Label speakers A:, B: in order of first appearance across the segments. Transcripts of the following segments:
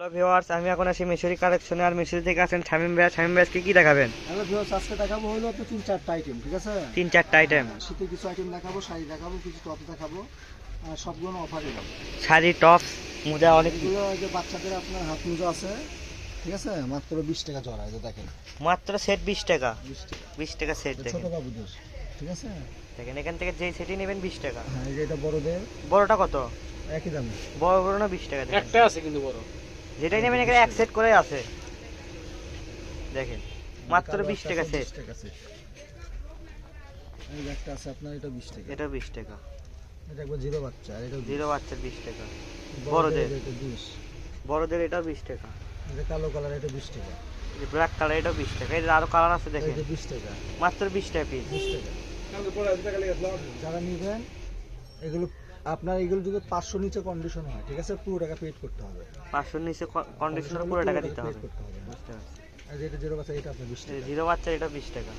A: Hello viewers আমি এখন আছি মিশরি কালেকশনে আর মিশরি থেকে আছেন শামিম ভাই শামিম ভাই কি কি দেখাবেন?
B: হ্যালো ভিউয়ার্স আজকে দেখাবো হলো তো তিন চারটা আইটেম ঠিক আছে?
A: তিন চারটা আইটেম
B: শীতের কিছু আইটেম দেখাবো শাড়ি দেখাবো কিছু টপ দেখাবো আর সবগুলো অফারে দেবো
A: শাড়ি টপস মোজা অনেক কিছু।
B: যে বাচ্চাদের আপনার হাত মোজা আছে ঠিক আছে? মাত্র বিশ টাকা জোড়া এই যে দেখেন।
A: মাত্র সেট বিশ টাকা।
B: বিশ টাকা।
A: বিশ টাকা সেট দেখেন।
B: ছোট বাবুদের ঠিক আছে?
A: দেখেন এখান থেকে যে সেটি নেবেন বিশ টাকা।
B: হ্যাঁ এই যে এটা বড়দের।
A: বড়টা কত?
B: একই দামে।
A: বড় বড় না বিশ টাকা দেখেন।
C: একটা আছে কিন্তু বড়।
A: যেটাই নেবেন এখানে এক সেট করে আছে। দেখেন মাত্র বিশ টাকা সেট
B: 20 টাকা set। এই একটা আছে আপনার এটা বিশ টাকা।
A: এটা বিশ টাকা।
B: এটা একবার জিরো বাচ্চা আর এটা
A: জিরো বাচ্চার বিশ টাকা।
B: বড়দের। এটা বিশ।
A: বড়দের এটা বিশ টাকা।
B: এটা কালো কালার এটা বিশ টাকা।
A: ব্ল্যাক কালার এটা বিশ টাকা। এই যে আরও কালার আছে দেখেন।
B: এটা বিশ টাকা।
A: মাত্র বিশ টাকা পিস
B: বিশ টাকা। যারা নিবেন এগুলো আপনার এগুলো যদি পাঁচশো নিচে কন্ডিশন হয় ঠিক আছে? পুরো টাকা পেড করতে হবে।
A: পাঁচশোর নিচে কন্ডিশন পুরো টাকা দিতে হবে। বুঝতে পারছি।
B: জিরো বাচ্চা এটা আপনার বিশ টাকা।
A: জিরো বাচ্চার এটা বিশ টাকা।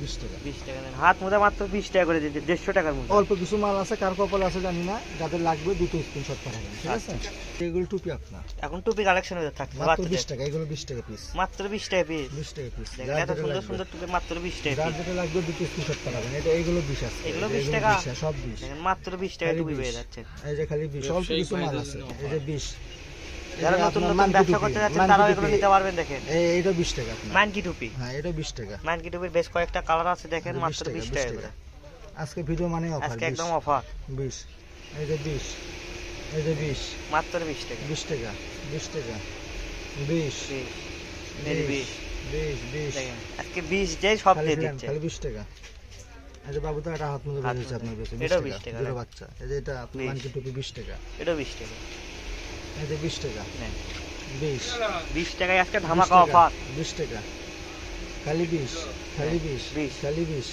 B: বিশ টাকা।
A: বিশ টাকা হাত মোজা মাত্র বিশ টাকা করে দিতে দেড়শো টাকার মধ্যে।
B: অল্প কিছু মাল আছে কার কপাল আছে জানি না যাদের লাগবে দুটো স্ক্রিনশট পাঠাবেন ঠিক আছে? এগুলো টুপি আপনার।
A: এখন টুপি কালেকশন হয়ে থাকছে
B: মাত্র বিশ টাকা এগুলো বিশ টাকা পিস
A: মাত্র বিশ টাকা পিস
B: বিশ টাকা পিস
A: এত সুন্দর সুন্দর টুপি মাত্র বিশ টাকা
B: যার যেটা লাগবে দুটো স্ক্রিনশট পাঠাবেন। এটা এইগুলো বিশ আছে।
A: এগুলো
B: এই যে
A: 20 টাকা?
B: আছে, সব বিশ।
A: মাত্র বিশ টাকা টুপি
B: 20
A: পেয়ে যাচ্ছে।
B: এই যে খালি বিশ অল্প কিছু মাল আছে। এই যে বিশ। এই
A: যারা নতুন নতুন ব্যবসা করতে তারাও এগুলো নিতে পারবেন দেখেন।
B: এইটা বিশ টাকা আপনার।
A: মানকি টুপি।
B: হ্যাঁ এটা বিশ টাকা।
A: মানকি টুপির বেশ কয়েকটা কালার আছে দেখেন মাত্র বিশ টাকা করে
B: আজকে ভিডিও মানে অফার
A: আজকে একদম অফার
B: বিশ। এই যে বিশ। এই বিশ।
A: মাত্র বিশ টাকা।
B: বিশ টাকা বিশ টাকা।
A: আজকে যে সব দিয়ে দিচ্ছে।
B: খালি বাবু তো একটা হাত মধ্যে
A: হাত
B: বেরিয়েছে আপনার কাছে
A: এটাও 20
B: টাকা
A: টাকা,
B: বাচ্চা। এই যে এটা আপনার মানকি টুপি বিশ টাকা।
A: এটাও বিশ টাকা।
B: এই যে বিশ টাকা। বিশ।
A: বিশ টাকায় আজকে
B: বিশ
A: ধামাকা
B: টাকা,
A: অফার
B: বিশ টাকা। খালি বিশ। খালি বিশ।
A: বিশ।
B: খালি বিশ।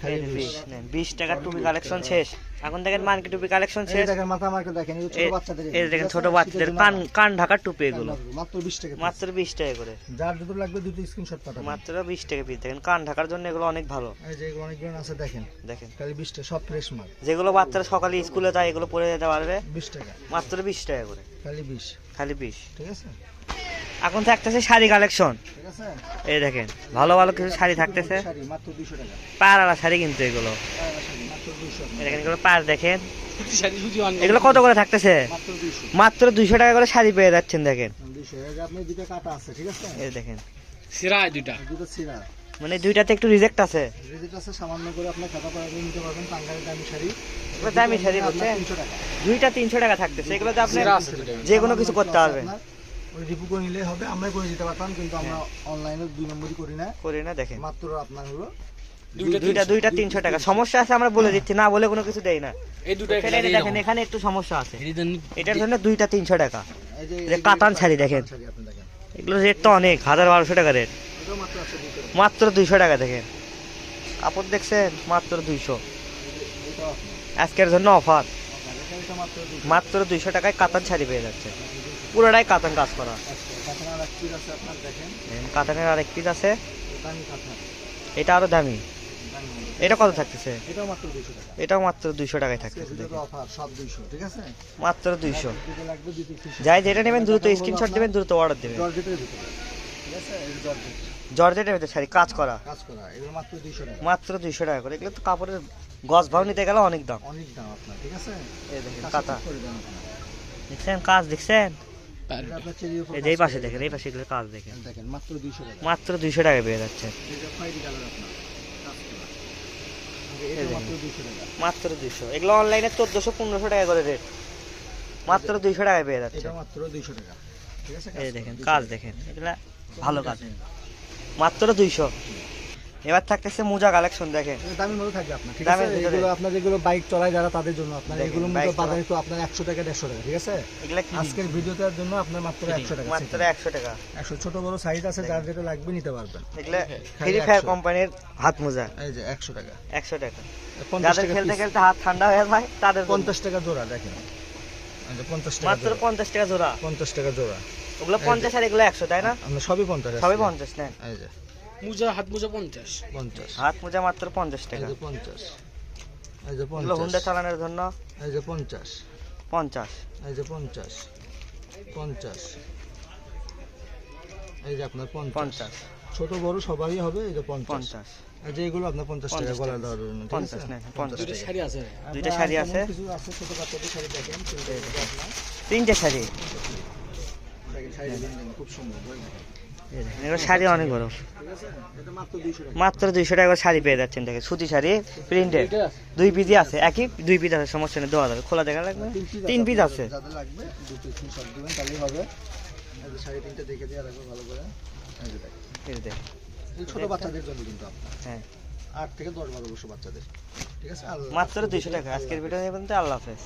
B: খালি
A: এই যে
B: বিশ।
A: বিশ নেন বিশ টাকার টুপি কালেকশন শেষ। এখন দেখেন মানকি টুপি কালেকশন শেষ।
B: দেখেন মাথা মার্কে দেখেন এই ছোট বাচ্চাদের
A: এই দেখেন ছোট বাচ্চাদের কান কান ঢাকার টুপি এগুলো।
B: মাত্র বিশ টাকা
A: মাত্র বিশ টাকা করে।
B: যার দুটো লাগবে দুটো স্ক্রিনশট
A: মাত্র বিশ টাকা পিস দেখেন কান ঢাকার জন্য এগুলো অনেক ভালো।
B: এই যে এগুলো অনেকগুলো আছে দেখেন।
A: দেখেন।
B: খালি বিশ টাকা সব ফ্রেশ মাল।
A: যেগুলো বাচ্চারা সকালে স্কুলে যায় এগুলো পরে যেতে পারবে।
B: বিশ টাকা।
A: মাত্র বিশ টাকা করে।
B: খালি বিশ।
A: খালি বিশ।
B: ঠিক আছে?
A: এখন থাকতেছে শাড়ি কালেকশন এই দেখেন ভালো ভালো কিছু শাড়ি থাকতেছে।
B: শাড়ি মাত্র দুশো টাকা।
A: পাড়ালা শাড়ি কিন্তু এগুলো। দেখেন এগুলো পার দেখেন। এগুলো কত করে থাকতেছে?
B: মাত্র
A: দুইশো। টাকা করে শাড়ি পেয়ে যাচ্ছেন দেখেন।
B: এই যে আপনার দুটো কাটা আছে ঠিক আছে?
A: এই দেখেন।
C: সিরায় দুইটা?
B: দুটো সিরা।
A: মানে দুইটাতে একটু রিজেক্ট আছে।
B: রেজিট আছে সামান্য করে আপনার খাতা পাড়া দিয়ে নিতে পারবেন টাঙ্গাইল দামি শাড়ি।
A: দামি শাড়ি বলছে দুইটা তিনশো টাকা থাকতেছে। এগুলোতে আপনি যে কোনো কিছু করতে পারবেন।
B: ওই রিপু করে নিলে হবে আমরা করে দিতে পারতাম কিন্তু আমরা অনলাইনে দুই নম্বরই করি না।
A: করি না দেখেন।
B: মাত্র আপনার হলো
C: দুইটা
A: দুইটা তিনশো। টাকা। সমস্যা আছে আমরা বলে দিচ্ছি না বলে কোনো কিছু দেই না।
C: এই দুটো
A: দেখেন এখানে একটু সমস্যা আছে। এটার জন্য দুইটা তিনশো টাকা।
B: এই যে
A: যে কাতান শাড়ি দেখেন। এগুলো রেট তো অনেক হাজার বারোশো টাকা রেট
B: মাত্র
A: দুইশো টাকা। দেখেন। কাপড় দেখছেন? মাত্র দুইশো। আজকের জন্য অফার।
B: মাত্র
A: দুইশো টাকায় কাতান শাড়ি পেয়ে যাচ্ছে। পুরোটাই কাতান কাজ করা।
B: কাতান আর এক পিস আছে
A: কাতানের এটা আরও দামি। এটা কত থাকতেছে?
B: এটাও মাত্র
A: দুইশো টাকায় থাকতেছে মাত্র দুইশো। যাই যেটা নেবেন দ্রুত স্ক্রিনশট দেবেন দ্রুত অর্ডার দেবেন।
B: জর্জেটের ভিতরে। জর্জেট।
A: জর্জেটের ভিতরে শাড়ি কাজ করা।
B: মাত্র দুইশো টাকা।
A: করে। এগুলো তো কাপড়ের গজ ভাও নিতে গেলে অনেক দাম।
B: অনেক দাম আপনার ঠিক আছে?
A: কাতা দেখছেন কাজ দেখছেন?
B: এটা আপনার চেরির উপর
A: এই যে এই
B: কাজ
A: পাশে দেখেন এই পাশে এগুলো কাজ দেখেন।
B: দেখেন মাত্র দুইশো টাকা।
A: মাত্র দুইশো টাকা পেয়ে যাচ্ছে।
B: টাকা।
A: মাত্র দুইশো। এগুলো অনলাইনে চোদ্দশো পনেরোশো টাকা করে রেট মাত্র দুইশো টাকায় পেয়ে যাচ্ছে।
B: মাত্র দুইশো টাকা।
A: এই দেখেন কাজ দেখেন। এগুলা ভালো কাজ। মাত্র দুইশো। এবার থাকতেছে মোজা কালেকশন দেখেন
B: দামি মতো থাকবে আপনার ঠিক আছে? এগুলো আপনার যেগুলো বাইক চলায় যারা তাদের জন্য আপনার এগুলো মতো বাজারে তো আপনার একশো টাকা দেড়শো টাকা ঠিক আছে?
A: এগুলা কি?
B: আজকের ভিডিওটার জন্য আপনার মাত্র একশো টাকা
A: মাত্র একশো টাকা।
B: একশো ছোট বড় সাইজ আছে যার যেটা লাগবে নিতে পারবেন।
A: এগুলা ফ্রি ফায়ার কোম্পানির হাত মোজা।
B: এই যে একশো টাকা।
A: একশো টাকা।
B: পঞ্চাশ
A: যাদের খেলতে খেলতে হাত ঠান্ডা হয়ে যায় তাদের জন্য।
B: পঞ্চাশ টাকা জোড়া দেখেন। এই যে পঞ্চাশ টাকা
A: মাত্র
B: জোড়া।
A: পঞ্চাশ টাকা জোড়া।
B: পঞ্চাশ টাকা জোড়া।
A: ওগুলো পঞ্চাশ আর এগুলো একশো তাই না?
B: আমরা সবই পঞ্চাশ
A: সবই
B: আছে।
A: পঞ্চাশ নেন।
B: এই যে।
C: মুজা হাত মুজা পঞ্চাশ।
B: পঞ্চাশ।
A: হাত মোজা মাত্র পঞ্চাশ
B: এই
A: টাকা
B: যে পঞ্চাশ। এই যে
A: এগুলো হুন্ডা
B: পঞ্চাশ
A: চালানোর জন্য?
B: এই যে পঞ্চাশ।
A: পঞ্চাশ।
B: এই যে পঞ্চাশ। পঞ্চাশ। এই যে আপনার পঞ্চাশ।
A: পঞ্চাশ।
B: ছোট বড় সবারই হবে এই যে পঞ্চাশ।
A: পঞ্চাশ।
B: আর যে এগুলো আপনার পঞ্চাশ টাকা গলা ঠিক
A: পঞ্চাশ
B: পঞ্চাশ
A: পঞ্চাশ
C: দুইটা শাড়ি আছে।
A: দুইটা শাড়ি আছে?
B: কিছু আছে ছোট বাচ্চাদের শাড়ি দেখেন তিনটে এই আপনার।
A: তিনটে শাড়ি।
B: শাড়ি খুব সুন্দর।
A: এই এগুলো শাড়ি অনেক বড়।
B: মাত্র দুইশো টাকা
A: শাড়ি পেয়ে যাচ্ছেন দেখে সুতি শাড়ি
C: আছে
A: দুই পিজি আছে একই দুই পিস আছে সমস্যা নেই দেওয়া যাবে। খোলা দেখা লাগবে? তিন পিস আছে।
B: ছোট বাচ্চাদের জন্য কিন্তু
A: হ্যাঁ।
B: আট থেকে দশ বারো বছর বাচ্চাদের। ঠিক আছে আল্লাহ
A: মাত্র দুইশো টাকা আজকের ভিডিও নিয়ে পর্যন্ত আল্লাহ হাফেজ।